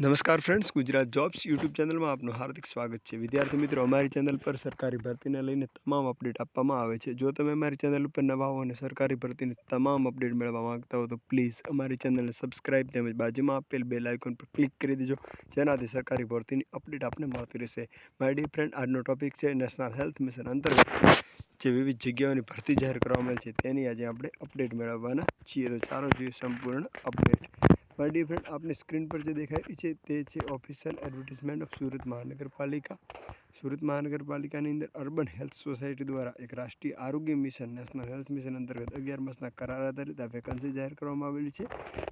નમસ્કાર friends Gujarat jobs YouTube ચેનલમાં આપનું હાર્દિક સ્વાગત છે. વિદ્યાર્થી મિત્રો, અમારી ચેનલ પર સરકારી ભરતીને લઈને તમામ અપડેટ આપવામાં આવે છે. જો તમે અમારી ચેનલ ઉપર નવા હો અને સરકારી ભરતીની તમામ અપડેટ મેળવવા માંગતા હો તો પ્લીઝ અમારી ચેનલને સબસ્ક્રાઇબ તેમજ બાજુમાં આપેલ બેલ આઇકોન પર ક્લિક કરી દેજો, જેનાથી સરકારી ભરતીની અપડેટ આપને મળતી રહેશે. માય ડી ફ્રેન્ડ આજનો ટોપિક છે નેશનલ હેલ્થ મિશન અંતર્ગત, જે વિવિધ જગ્યાઓની ભરતી જાહેર કરવામાં આવી છે. તેની આજે આપણે અપડેટ મેળવવાના છીએ. તો ચાલો જોઈએ સંપૂર્ણ અપડેટ માય ડિયર આપની સ્ક્રીન પર જે દેખાય છે તે છે ઓફિશિયલ એડવર્ટિઝમેન્ટ ઓફ સુરત મહાનગરપાલિકા સુરત મહાનગરપાલિકાની અંદર અર્બન હેલ્થ સોસાયટી દ્વારા એક રાષ્ટ્રીય આરોગ્ય મિશન નેશનલ હેલ્થ મિશન અંતર્ગત અગિયાર માસના કરાર આધારિત આ વેકન્સી જાહેર કરવામાં આવેલી છે.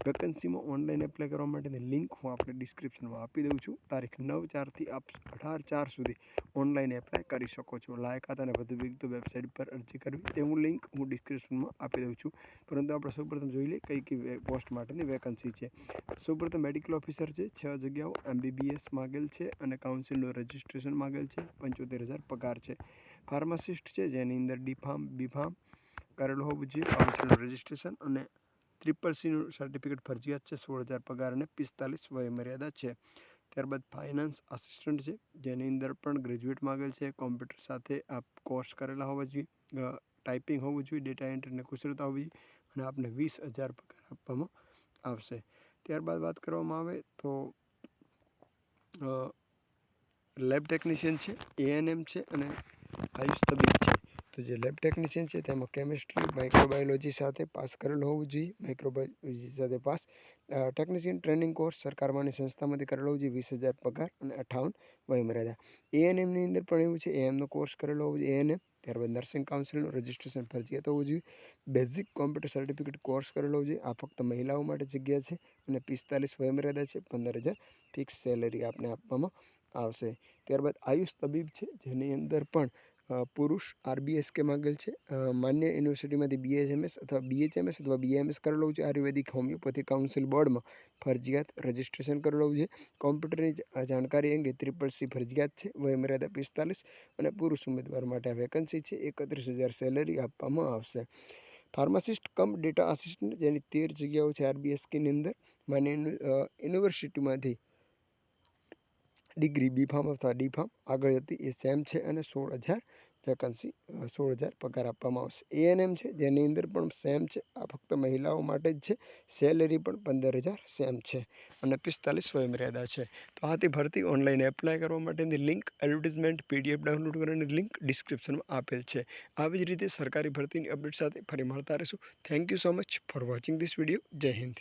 વેકન્સીમાં ઓનલાઈન એપ્લાય કરવા માટેની લિંક હું આપણે ડિસ્ક્રિપ્શનમાં આપી દઉં છું. તારીખ નવ ચારથી આપ અઢાર ચાર સુધી ઓનલાઈન એપ્લાય કરી શકો છો. લાયકાત અને વધુ વિગતો વેબસાઇટ પર અરજી કરવી તેવું લિંક હું ડિસ્ક્રિપ્શનમાં આપી દઉં છું. પરંતુ આપણે સૌપ્રથમ જોઈ લઈએ કઈ કઈ પોસ્ટ માટેની વેકન્સી છે. સૌપ્રથમ મેડિકલ ઓફિસર છે, છ જગ્યાઓ એમબીબીએસ માગેલ છે અને કાઉન્સિલનું રજિસ્ટ્રેશન માગેલ છે, પંચોતેર હજાર પગાર છે. ફાર્માસિસ્ટ છે, જેની અંદર ડી ફાર્મ બી ફાર્મ કરેલું હોવું જોઈએ કાઉન્સિલનું રજિસ્ટ્રેશન અને ટ્રિપલ સીનું સર્ટિફિકેટ ફરજિયાત છે સોળ હજાર પગાર અને પિસ્તાલીસ વયમર્યાદા છે. ત્યારબાદ ફાઇનાન્સ આસિસ્ટન્ટ છે, જેની અંદર પણ ગ્રેજ્યુએટ માગેલ છે. કોમ્પ્યુટર સાથે આપ કોર્સ કરેલા હોવા જોઈએ ટાઈપિંગ હોવું જોઈએ ડેટા એન્ટ્રીને કુશળતા હોવી જોઈએ, અને આપને વીસ હજાર પગાર આપવામાં આવશે. ત્યારબાદ વાત કરવામાં આવે તો લેબ ટેકનિશિયન છે એએનએમ છે અને આયુષ તબીબ છે. તો જે લેબ ટેકનિશિયન છે, તેમાં કેમિસ્ટ્રી માઇક્રોબાયોલોજી સાથે પાસ કરેલો હોવું જોઈએ. માઇક્રોબાયોલોજી સાથે પાસ ટેકનિશિયન ટ્રેનિંગ કોર્સ સરકારમાંની સંસ્થામાંથી કરેલો હોવું જોઈએ. વીસ હજાર પગાર અને અઠાવન વયમર્યાદા. એએનએમની અંદર પણ એવું છે એએમનો કોર્સ કરેલો હોવો જોઈએ. એએનએમ ત્યારબાદ નર્સિંગ કાઉન્સિલનું રજિસ્ટ્રેશન ફરજિયાત હોવું જોઈએ. બેઝિક કોમ્પ્યુટર સર્ટિફિકેટ કોર્સ કરેલો જોઈએ. આ ફક્ત મહિલાઓ માટે જગ્યા છે અને પિસ્તાલીસ વયમર્યાદા છે, પંદર હજાર ફિક્સ સેલેરી આપને આપવામાં આવશે. ત્યારબાદ આયુષ તબીબ છે, જેની અંદર પણ પુરુષ આરબીએસ કે માગેલ છે. માન્ય યુનિવર્સિટીમાંથી બીએચએમએસ અથવા બીએચએમએસ અથવા બીએમએસ કરેલો છે. આયુર્વેદિક, હોમિયોપેથી કાઉન્સિલ બોર્ડમાં ફરજિયાત રજિસ્ટ્રેશન કરેલું છે. કોમ્પ્યુટરની જાણકારી અંગે ત્રિપલ સી ફરજિયાત છે. વયમર્યાદા પિસ્તાલીસ અને પુરુષ ઉમેદવાર માટે વેકન્સી છે. એકત્રીસ હજાર સેલેરી આપવામાં આવશે. ફાર્માસિસ્ટ કમ ડેટા આસિસ્ટન્ટ, જેની તેર જગ્યાઓ છે આરબીએસકેની અંદર, માન્ય યુનિવર્સિટીમાંથી ડિગ્રી બી ફાર્મ અથવા ડી ફાર્મ આગળ હતી એ સેમ છે અને સોળ હજાર વેકન્સી સોળ હજાર પગાર આપવામાં આવશે. એએનએમ છે, જેની અંદર પણ સેમ છે. આ ફક્ત મહિલાઓ માટે જ છે. સેલેરી પણ પંદર હજાર સેમ છે અને પિસ્તાલીસ વયમર્યાદા છે. તો આથી ભરતી ઓનલાઈન એપ્લાય કરવા માટેની લિંક એડવર્ટિઝમેન્ટ પીડીએફ ડાઉનલોડ કરવાની લિંક ડિસ્ક્રિપ્શનમાં આપેલ છે. આવી જ રીતે સરકારી ભરતીની અપડેટ સાથે ફરી મળતા રહીશું. Thank you so much for watching this video જય હિન્દ.